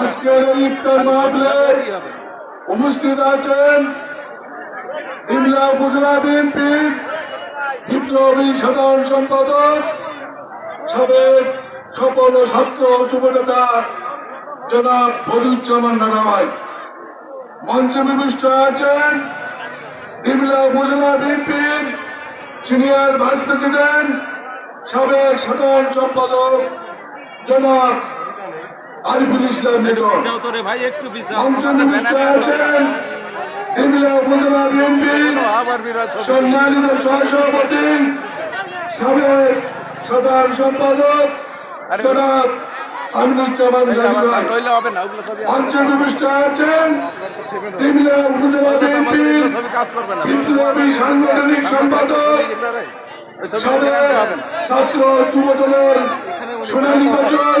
আজকের ইফতার মাহফিলে উপস্থিত আছেন ইমলা উপজেলা বিএনপির বিপ্লবী সাধারণ সম্পাদক, সাবেক সফল ছাত্র যুব নেতা জনাব ফরিদুজ্জামান নানাভাই মঞ্চে বিশিষ্ট আছেন ডিমলা উপজেলা বিএনপির সিনিয়র ভাইস প্রেসিডেন্ট, সাবেক সাধারণ সম্পাদক জনাব আরিফুল ইসলাম লিটন আছেন। ডিমলা উপজেলা বিএনপির সম্মানিত সহসভাপতি সাবেক সাধারণ সম্পাদক জনাব আমিনুজ্জামান মঞ্চে আছেন। উপজেলা বিএনপির বিপ্লবী সাংগঠনিক সম্পাদক। সাবেক ছাত্র যুব দলের সোনালী বচন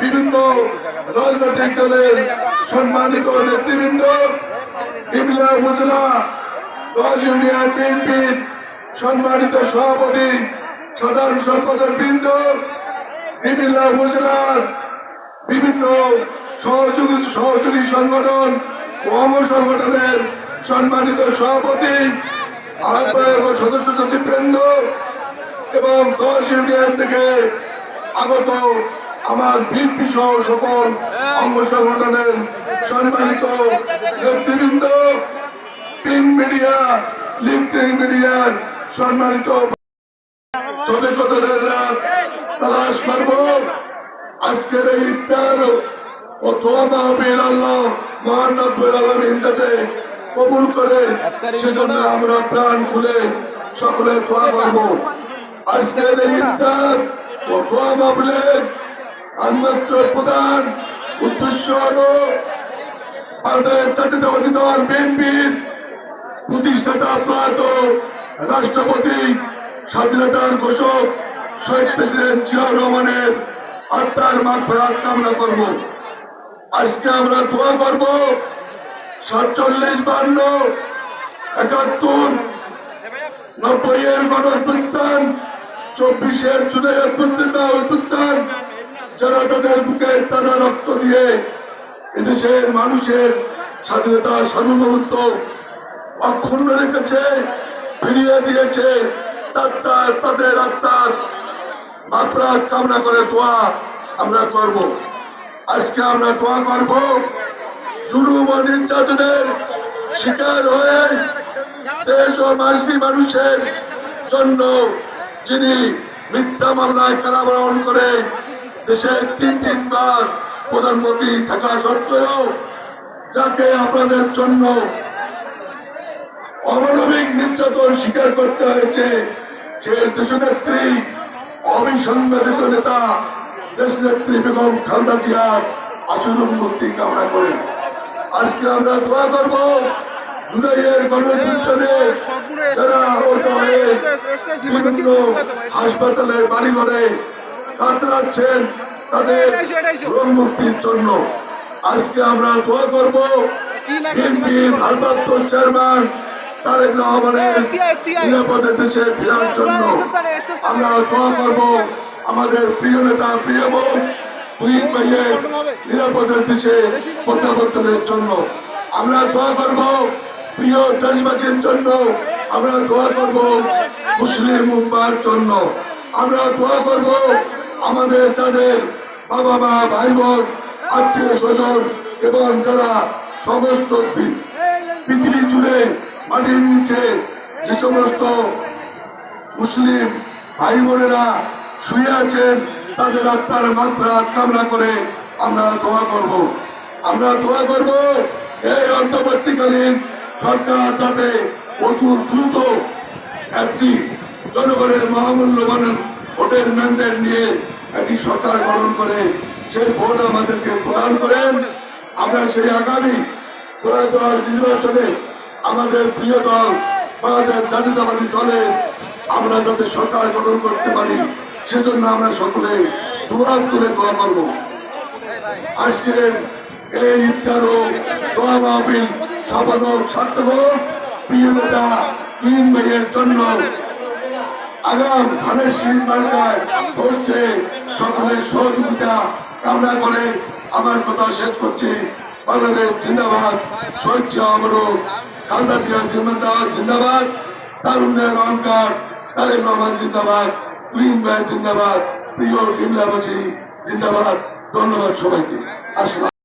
বিভিন্ন রাজনৈতিক দলের সম্মানিত নেতৃবৃন্দ বিপ্লব উপজেলা, দশ ইউনিয়ন বিএনপির সম্মানিত সভাপতি, সাধারণ সম্পাদক বৃন্দ বিভিন্ন উপজেলার বিভিন্ন সহযোগী সহযোগী সংগঠন অঙ্গ সংগঠনের সম্মানিত সভাপতি, আহ্বায়ক সদস্য সচিববৃন্দ এবং দশ ইউনিয়ন থেকে আগত আমার বিএনপি সহ সকল অঙ্গ সংগঠনের সম্মানিত নেতৃবৃন্দ প্রিন্ট মিডিয়া লিঙ্কডিন মিডিয়ার সম্মানিত সবেকদের তালাশ করব আজকের এই ইফতার তোয়া মাহবিল আল্লাহ মহান রব্বুল আলামিন যাতে কবুল করে, সেজন্য আমরা প্রাণ খুলে সকলে দোয়া করব। আজকের এই ইফতার দোয়া মাহবিলের প্রধান উদ্দেশ্য হলো ভারতের জাতীয়তাবাদী বিএনপির প্রতিষ্ঠাতা প্রয়াত রাষ্ট্রপতি স্বাধীনতার ঘোষক শহীদ প্রেসিডেন্ট জিয়াউর রহমানের আত্মার মাগফিরাত কামনা করব। আজকে আমরা দোয়া করব সাতচল্লিশ বান্ন একাত্তর নব্বই এর গণ অভ্যুত্থান চব্বিশের জুলাই অভ্যুত্থান অভ্যুত্থান যারা তাদের বুকে তাজা রক্ত দিয়ে এদেশের মানুষের স্বাধীনতা, সার্বভৌমত্ব অক্ষুণ্ণ রেখেছে, ফিরিয়ে দিয়েছে। তার- তার- তাদের আত্মার মাপরাত কামনা করে দোয়া আমরা করব। আজকে আমরা দোয়া করব জুলুম ও নির্যাতনের শিকার হয়ে দেশ ও মাসি মানুষের জন্য যিনি মিথ্যা মামলায় কারাবরণ করে দেশে তিন তিনবার প্রধানমন্ত্রী থাকা সত্ত্বেও যাকে আপনাদের জন্য অমানবিক নির্যাতন স্বীকার করতে হয়েছে, সে দেশনেত্রী অবিসংবাদিত নেতা দেশনেত্রী বেগম খালদা জিয়ার আসল মুক্তি কামনা করেন আজকে আমরা দোয়া করব জুলাইয়ের গণবিজ্ঞানে যারা হয়ে বিভিন্ন হাসপাতালে বাড়ি ঘরে তাদের রোগ মুক্তির জন্য। আজকে আমরা দোয়া করব। বিএনপির ভারপ্রাপ্ত চেয়ারম্যান তারেক রহমানের নিরাপদে দেশে ফেরার জন্য। আমরা দোয়া করব আমাদের প্রিয় নেতা প্রিয় বোন ভাইয়ের দেশে প্রত্যাবর্তনের জন্য। আমরা দোয়া করব প্রিয় দেশবাসীর জন্য। আমরা দোয়া করব মুসলিম উম্মার জন্য। আমরা দোয়া করব আমাদের যাদের বাবা মা ভাই বোন আত্মীয় স্বজন এবং যারা সমস্ত পৃথিবী জুড়ে মাটির নিচে যে সমস্ত মুসলিম ভাই বোনেরা শুয়ে আছেন, তাদের আত্মার মাত্রাত কামনা করে আমরা দোয়া করব। আমরা দোয়া করব এই অন্তর্বর্তীকালীন সরকার যাতে অতি দ্রুত একটি জনগণের মহামূল্যবান ভোটের ম্যান্ডেট নিয়ে একটি সরকার গঠন করে, সেই ভোট আমাদেরকে প্রদান করেন। আমরা সেই আগামী হাজার নির্বাচনে আমাদের প্রিয় দল, বাংলাদেশ জাতীয়তাবাদী দলে আমরা যাতে সরকার গঠন করতে পারি, সেজন্য আমরা সকলে দুবার তুলে দোয়া করব। আজকে এই ইফতার ও দোয়া মাহফিল সম্পাদক সার্থক প্রিয় নেতা তিন মেয়ের জন্য আগাম ধানের শীত মার্কায় হচ্ছে সকলের সহযোগিতা কামনা করে আমার কথা শেষ করছি। বাংলাদেশ জিন্দাবাদ, শহীদ আমরো খালদা সিয়া জিন্দাবাদ জিন্দাবাদ তারুণ্যের অহংকার, তারেক রহমান জিন্দাবাদ কুইন ভাই জিন্দাবাদ, প্রিয় ডিমলাবাসী জিন্দাবাদ। ধন্যবাদ সবাইকে। আসসালাম